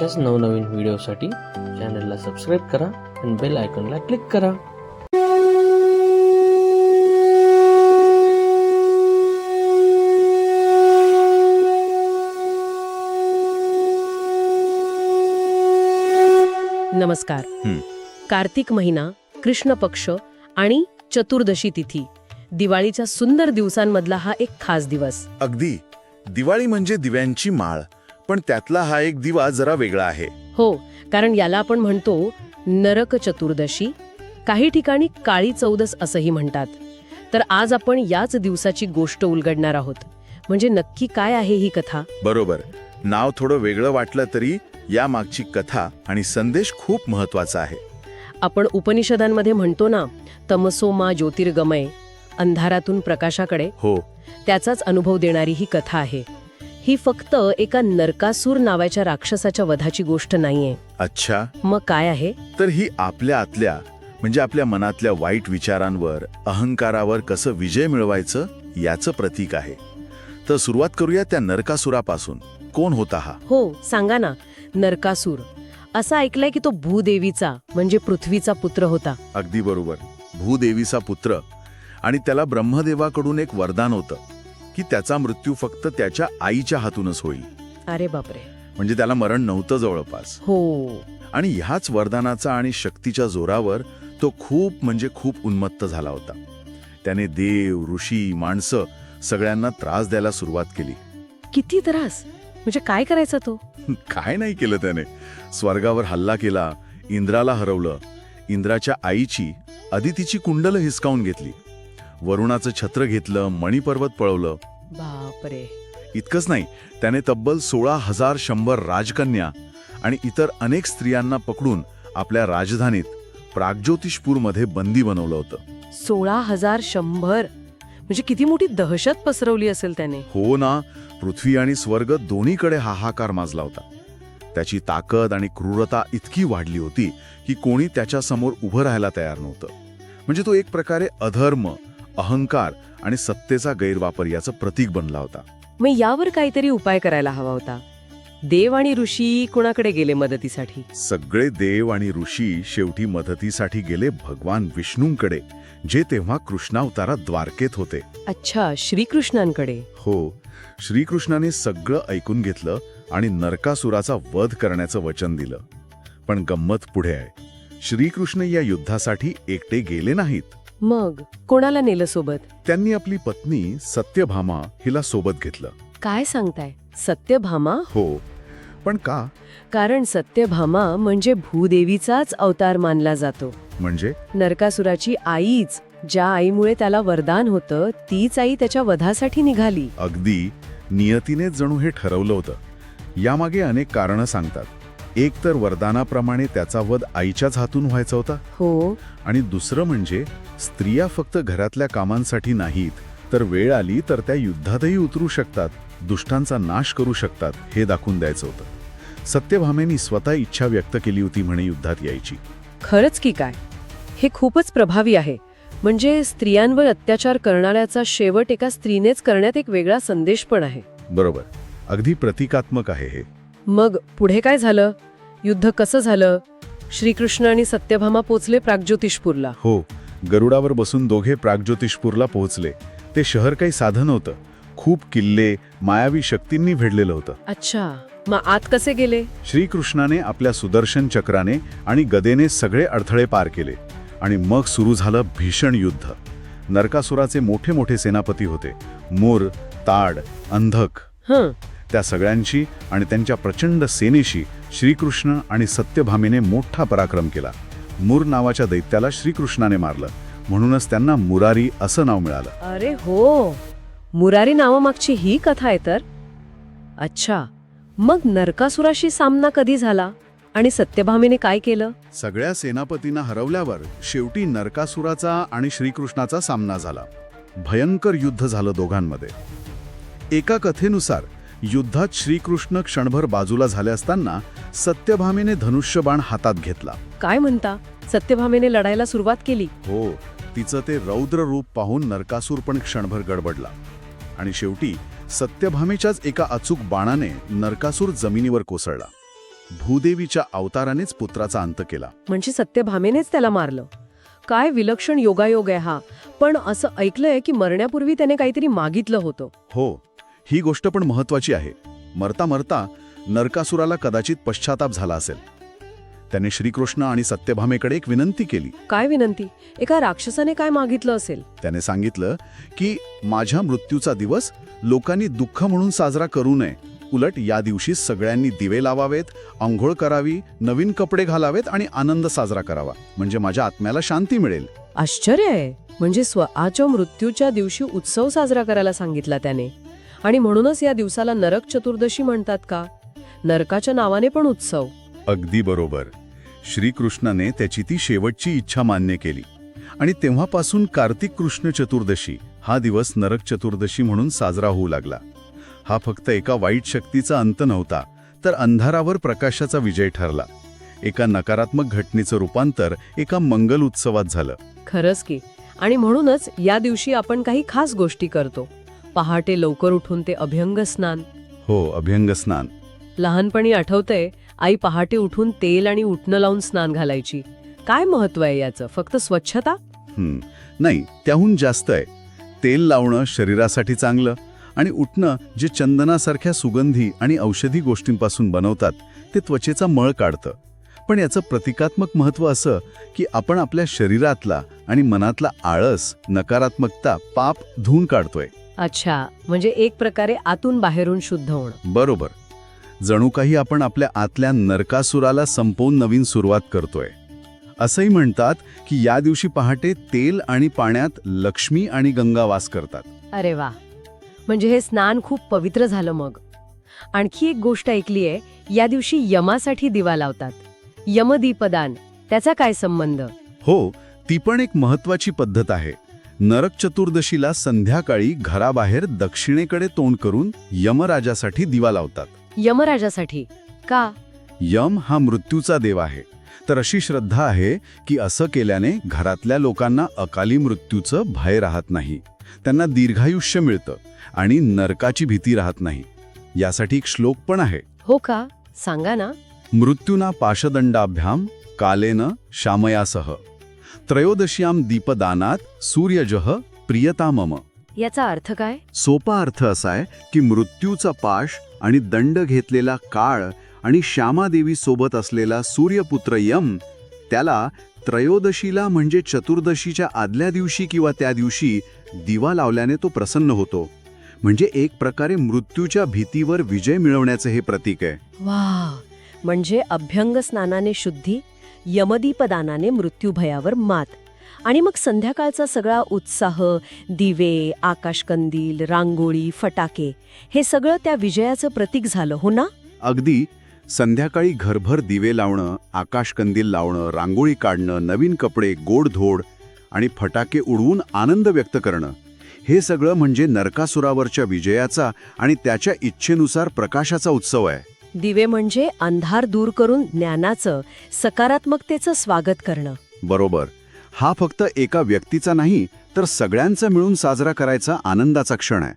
अशाच नवनवीन व्हिडिओसाठी चॅनलला सबस्क्राईब करा आणि बेल आयकॉनला क्लिक करा. नमस्कार. कार्तिक महिना कृष्ण पक्ष आणि चतुर्दशी तिथी. दिवाळीच्या सुंदर दिवसांमधला हा एक खास दिवस. अगदी. दिवाळी म्हणजे दिव्यांची माळ. पण त्यातला हा एक दिवा जरा वेगळा आहे. हो कारण याला आपण म्हणतो नरक चतुर्दशी. काही ठिकाणी काळी चौदस असंही म्हणतात. तर आज आपण याच दिवसाची गोष्ट उलगडणार आहोत. म्हणजे नक्की काय आहे ही कथा? बरोबर. नाव थोडं वेगळं वाटलं तरी या मागची कथा आणि संदेश खूप महत्त्वाचा आहे. आपण उपनिषदांमध्ये म्हणतो ना तमसोमा ज्योतिर्गमय अंधारातून प्रकाशाकडे. हो. त्याचाच अनुभव देणारी ही कथा आहे. ही फक्त एका नरकासूर नावाच्या राक्षसाच्या वधाची गोष्ट नाहीये. अच्छा. मग काय आहे? तर ही आपल्या आतल्या म्हणजे आपल्या मनातल्या वाईट विचारांवर अहंकारावर कसं विजय मिळवायचं याचं प्रतीक आहे. तर सुरुवात करूया त्या नरकासुरापासून. कोण होता हा? हो सांगा ना. नरकासूर. असं ऐकलंय की तो भूदेवीचा म्हणजे पृथ्वीचा पुत्र होता. अगदी बरोबर. भूदेवीचा पुत्र. आणि त्याला ब्रह्मदेवाकडून एक वरदान होतं. की त्याचा मृत्यू फक्त त्याच्या आईच्या हातूनच होईल. अरे बापरे. म्हणजे त्याला मरण नव्हतं जवळपास. हो. आणि ह्याच वरदानाचा आणि शक्तीच्या जोरावर तो खूप म्हणजे खूप उन्मत्त झाला होता. त्याने देव ऋषी माणसं सगळ्यांना त्रास द्यायला सुरुवात केली. किती त्रास? म्हणजे काय करायचा तो? काय नाही केलं त्याने. स्वर्गावर हल्ला केला इंद्राला हरवलं. इंद्राच्या आईची अदितीची कुंडल हिसकावून घेतली. वरुणाचं छत्र घेतलं मणिपर्वत पळवलं. बापरे. इतकंच नाही त्याने तब्बल सोळा हजार शंभर राजकन्या आणि इतर अनेक स्त्रियांना पकडून आपल्या राजधानीत प्रागज्योतिषपूरमध्ये बंदी बनवलं होतं. सोळा हजार शंभर? म्हणजे किती मोठी दहशत पसरवली असेल त्याने? हो ना पृथ्वी आणि स्वर्ग दोन्हीकडे हाहाकार माजला होता. त्याची ताकद आणि क्रूरता इतकी वाढली होती की कोणी त्याच्यासमोर उभं राहायला तयार नव्हतं. म्हणजे तो एक प्रकारे अधर्म अहंकार आणि सत्तेचा गैरवापर याचं प्रतीक बनला होता. मग यावर काहीतरी उपाय करायला हवा होता. देव आणि ऋषी कुणाकडे गेले मदतीसाठी? सगळे देव आणि ऋषी शेवटी मदतीसाठी गेले भगवान विष्णूंकडे जे तेव्हा कृष्णावतारात द्वारकेत होते. अच्छा श्रीकृष्णांकडे. हो श्रीकृष्णाने सगळं ऐकून घेतलं आणि नरकासुराचा वध करण्याचं वचन दिलं. पण गंमत पुढे आहे. श्रीकृष्ण या युद्धासाठी एकटे गेले नाहीत. मग कोणाला नेलं सोबत? त्यांनी आपली पत्नी सत्यभामा हिला सोबत घेतलं. काय सांगताय? सत्यभामा? हो. पण का? कारण सत्यभामा म्हणजे भूदेवीचाच अवतार मानला जातो. म्हणजे? नरकासुराची आईच ज्या आईमुळे त्याला वरदान होतं तीच आई त्याच्या वधासाठी निघाली. अगदी नियतीने जणू हे ठरवलं होतं. यामागे अनेक कारणं सांगतात. एक तर वरदानाप्रमाणे त्याचा वध आईच्याच हातून व्हायचा होता. हो. आणि दुसरं म्हणजे स्त्रिया फक्त घरातल्या कामांसाठी नाहीत तर वेळ आली तर त्या युद्धातही उतरू शकतात दुष्टांचा नाश करू शकतात हे दाखवून द्यायचं होतं. सत्यभामेनी स्वतः इच्छा व्यक्त केली होती म्हणे युद्धात यायची. खरंच की काय? हे खूपच प्रभावी आहे. म्हणजे स्त्रियांवर अत्याचार करणाऱ्याचा शेवट एका स्त्रीनेच करण्यात एक वेगळा संदेश पण आहे. बरोबर. अगदी प्रतिकात्मक आहे हे. मग पुढे काय झालं? युद्ध कसं झालं? श्रीकृष्ण आणि सत्यभामा पोचले प्रागज्योतिषपूरला. हो गरुडावर बसून दोघे प्रागज्योतिषपूरला पोहोचले. ते शहर काही साधं नव्हतं. खूप किल्ले मायावी शक्तींनी भेडलेलं होतं. अच्छा मग आत कसे गेले? श्रीकृष्णाने आपल्या सुदर्शन चक्राने आणि गदेने सगळे अडथळे पार केले आणि मग सुरू झालं भीषण युद्ध. नरकासुराचे मोठे मोठे सेनापती होते. मूर ताड अंधक. हं. त्या सगळ्यांशी आणि त्यांच्या प्रचंड सेनेशी श्रीकृष्ण आणि सत्यभामेने मोठा पराक्रम केला. मूर नावाच्या दैत्याला श्रीकृष्णाने मारलं. म्हणूनच त्यांना मुरारी असं नाव मिळालं. अरे हो. मुरारी नावामागची ही कथा आहे तर? अच्छा. मग नरकासुराशी सामना कधी झाला? आणि सत्यभामेने काय केलं? सगळ्या सेनापतींना हरवल्यावर शेवटी नरकासुराचा आणि श्रीकृष्णाचा सामना झाला. भयंकर युद्ध झालं दोघांमध्ये. एका कथेनुसार युद्धात श्रीकृष्ण क्षणभर बाजूला झाले असताना सत्यभामेने धनुष्यबाण हातात घेतला. काय म्हणता? सत्यभामेने लढायला सुरुवात केली. हो तिचं ते रौद्र रूप पाहून नरकासूर पण क्षणभर गडबडला. आणि शेवटी सत्यभामेच्याच एका अचूक बाणाने नरकासूर जमिनीवर कोसळला. भूदेवीच्या अवतारानेच पुत्राचा अंत केला. म्हणजे सत्यभामेनेच त्याला मारलं. काय विलक्षण योगायोग आहे हा. पण असं ऐकलंय की मरण्यापूर्वी त्याने काहीतरी मागितलं होतं. हो ही गोष्ट पण महत्वाची आहे. मरता मरता नरकासुराला कदाचित पश्चाताप झाला असेल. त्याने श्रीकृष्ण आणि सत्यभामेकडे एक विनंती केली. काय विनंती? एका राक्षसाने काय मागितलं असेल? त्याने सांगितलं की माझ्या मृत्यूचा दिवस लोकांनी दुःख म्हणून साजरा करू नये. उलट या दिवशी सगळ्यांनी दिवे लावावेत आंघोळ करावी नवीन कपडे घालावेत आणि आनंद साजरा करावा. म्हणजे माझ्या आत्म्याला शांती मिळेल. आश्चर्य आहे. म्हणजे स्वतःच्या मृत्यूच्या दिवशी उत्सव साजरा करायला सांगितला त्याने. आणि म्हणूनच या दिवसाला नरक चतुर्दशी म्हणतात का? नरकाच्या नावाने पण उत्सव. अगदी बरोबर. श्रीकृष्णाने त्याची ती शेवटची इच्छा मान्य केली. आणि तेव्हापासून कार्तिक कृष्ण चतुर्दशी हा दिवस नरक चतुर्दशी म्हणून साजरा होऊ लागला. हा फक्त एका वाईट शक्तीचा अंत नव्हता तर अंधारावर प्रकाशाचा विजय ठरला. एका नकारात्मक घटनेचं रूपांतर एका मंगल उत्सवात झालं. खरंच की. आणि म्हणूनच या दिवशी आपण काही खास गोष्टी करतो. पहाटे लवकर उठून ते अभ्यंग स्नान. हो अभ्यंग स्नान. लहानपणी आठवतंय आई पहाटे उठून तेल आणि उठणं लावून स्नान घालायची. काय महत्त्व आहे याचं? फक्त स्वच्छता? हं, नाही त्याहून जास्त आहे. तेल लावणं शरीरासाठी चांगलं आणि उठणं जे चंदनासारख्या सुगंधी आणि औषधी गोष्टींपासून बनवतात ते त्वचेचा मळ काढतं. पण याचं प्रतिकात्मक महत्त्व असं की आपण आपल्या शरीरातला आणि मनातला आळस नकारात्मकता पाप धुवून काढतोय. अच्छा म्हणजे एक प्रकारे आतून बाहेरून शुद्ध होणं. बरोबर. जणू काही आपण आपल्या आतल्या नरकासुराला संपवून नवीन सुरुवात करतोय. असंही म्हणतात की या दिवशी पहाटे तेल आणि पाण्यात लक्ष्मी आणि गंगा वास करतात. अरे वा. म्हणजे हे स्नान खूप पवित्र झालं मग. आणखी एक गोष्ट ऐकली आहे या दिवशी यमासाठी दिवा लावतात. यमदीपदान त्याचा काय संबंध? हो ती पण एक महत्वाची पद्धत आहे. नरक चतुर्दशीला संध्याकाळी घराबाहेर दक्षिणेकडे तोंड करून यमराजासाठी दिवा लावतात. यमराजासाठी? का? यम हा मृत्यूचा देव आहे. तर अशी श्रद्धा आहे की असं केल्याने घरातल्या लोकांना अकाली मृत्यूचं भय राहत नाही. त्यांना दीर्घायुष्य मिळतं आणि नरकाची भीती राहत नाही. यासाठी एक श्लोक पण आहे. हो का? सांगा ना. मृत्यूना पाशदंडाभ्याम कालेन श्यामयासह त्रयोदश्याम दीपदानात सूर्यजह प्रियता मम याचा अर्थ काय? सोपा अर्थ असा आहे की मृत्यूचा पाश आणि दंड घेतलेला काळ आणि श्यामादेवी सोबत असलेला सूर्यपुत्र यम त्याला त्रयोदशीला म्हणजे चतुर्दशीच्या आदल्या दिवशी किंवा त्या दिवशी दिवा लावल्याने तो प्रसन्न होतो. म्हणजे एक प्रकारे मृत्यूच्या भीतीवर विजय मिळवण्याचे हे प्रतीक आहे. वा म्हणजे अभ्यंग स्नानाने शुद्धी यमदीपदानाने मृत्यूभयावर मात. आणि मग संध्याकाळचा सगळा उत्साह दिवे आकाशकंदील रांगोळी फटाके हे सगळं त्या विजयाचं प्रतीक झालं हो ना? अगदी. संध्याकाळी घरभर दिवे लावणं आकाशकंदील लावणं रांगोळी काढणं नवीन कपडे गोडधोड आणि फटाके उडवून आनंद व्यक्त करणं हे सगळं म्हणजे नरकासुरावरच्या विजयाचा आणि त्याच्या इच्छेनुसार प्रकाशाचा उत्सव आहे. दिवे म्हणजे अंधार दूर करून ज्ञानाचं सकारात्मकतेचं स्वागत करणं. बरोबर. हा फक्त एका व्यक्तीचा नाही तर सगळ्यांचा मिळून साजरा करायचा आनंदाचा क्षण आहे.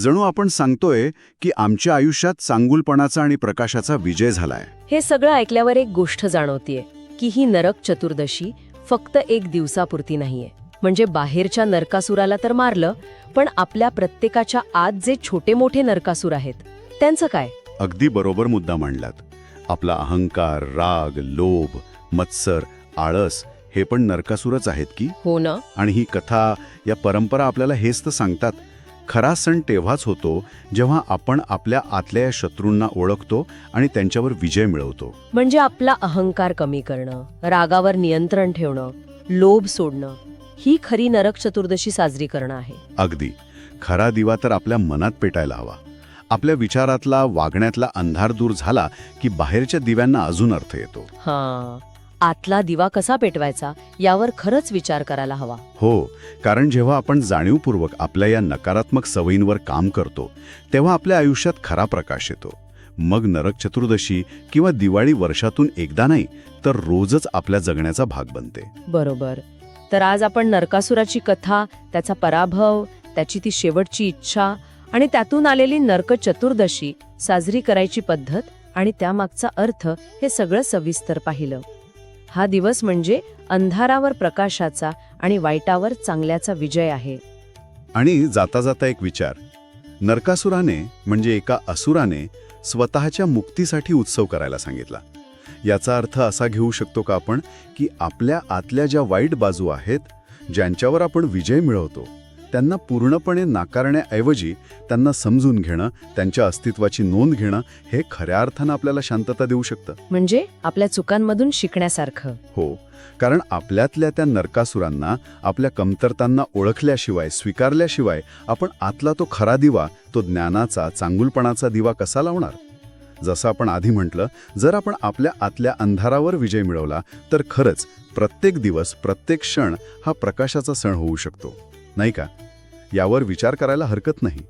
जणू आपण सांगतोय की आमच्या आयुष्यात चांगुलपणाचा आणि प्रकाशाचा विजय झालाय. हे सगळं ऐकल्यावर एक गोष्ट जाणवतीये की ही नरक चतुर्दशी फक्त एक दिवसापुरती नाहीये. म्हणजे बाहेरच्या नरकासुराला तर मारलं पण आपल्या प्रत्येकाच्या आत जे छोटे मोठे नरकासूर आहेत त्यांचं काय? अगदी बरोबर मुद्दा मांडलात. आपला अहंकार राग लोभ मत्सर आळस हे पण नरकासुरच आहेत की? हो ना. आणि ही कथा या परंपरा आपल्याला हेच तर सांगतात. खरा सण तेव्हाच होतो जेव्हा आपण आपल्या आतल्या या शत्रूंना ओळखतो आणि त्यांच्यावर विजय मिळवतो. म्हणजे आपला अहंकार कमी करणं रागावर नियंत्रण ठेवणं लोभ सोडणं ही खरी नरक चतुर्दशी साजरी करणं आहे. अगदी. खरा दिवा तर आपल्या मनात पेटायला हवा. आपल्या विचारातला वागण्यातला अंधार दूर झाला की बाहेरच्या दिव्यांना अजून अर्थ येतो. हा. आतला दिवा कसा पेटवायचा यावर खरंच विचार करायला हवा. हो कारण जेव्हा आपण जाणीवपूर्वक आपल्या या नकारात्मक सवयींवर काम करतो तेव्हा आपल्या आयुष्यात खरा प्रकाश येतो. मग नरक चतुर्दशी किंवा दिवाळी वर्षातून एकदा नाही तर रोजच आपल्या जगण्याचा भाग बनते. बरोबर. तर आज आपण नरकासुराची कथा त्याचा पराभव त्याची ती शेवटची इच्छा आणि त्यातून आलेली नरक चतुर्दशी साजरी करायची पद्धत आणि त्यामागचा अर्थ हे सगळं सविस्तर पाहिलं. हा दिवस म्हणजे अंधारावर प्रकाशाचा आणि वाईटावर चांगल्याचा विजय आहे. आणि जाता जाता एक विचार. नरकासुराने म्हणजे एका असुराने स्वतःच्या मुक्तीसाठी उत्सव करायला सांगितला. याचा अर्थ असा घेऊ शकतो का आपण की आपल्या आतल्या ज्या वाईट बाजू आहेत ज्यांच्यावर आपण विजय मिळवतो त्यांना पूर्णपणे नाकारण्याऐवजी त्यांना समजून घेणं त्यांच्या अस्तित्वाची नोंद घेणं हे खऱ्या अर्थानं आपल्याला शांतता देऊ शकतं. म्हणजे आपल्या चुकांमधून शिकण्यासारखं. हो. कारण आपल्यातल्या त्या नरकासुरांना आपल्या कमतरतांना ओळखल्याशिवाय स्वीकारल्याशिवाय आपण आतला तो खरा दिवा तो ज्ञानाचा चांगुलपणाचा दिवा कसा लावणार? जसं आपण आधी म्हटलं जर आपण आपल्या आतल्या अंधारावर विजय मिळवला तर खरंच प्रत्येक दिवस प्रत्येक क्षण हा प्रकाशाचा सण होऊ शकतो. नाही का? यावर विचार करायला हरकत नाही.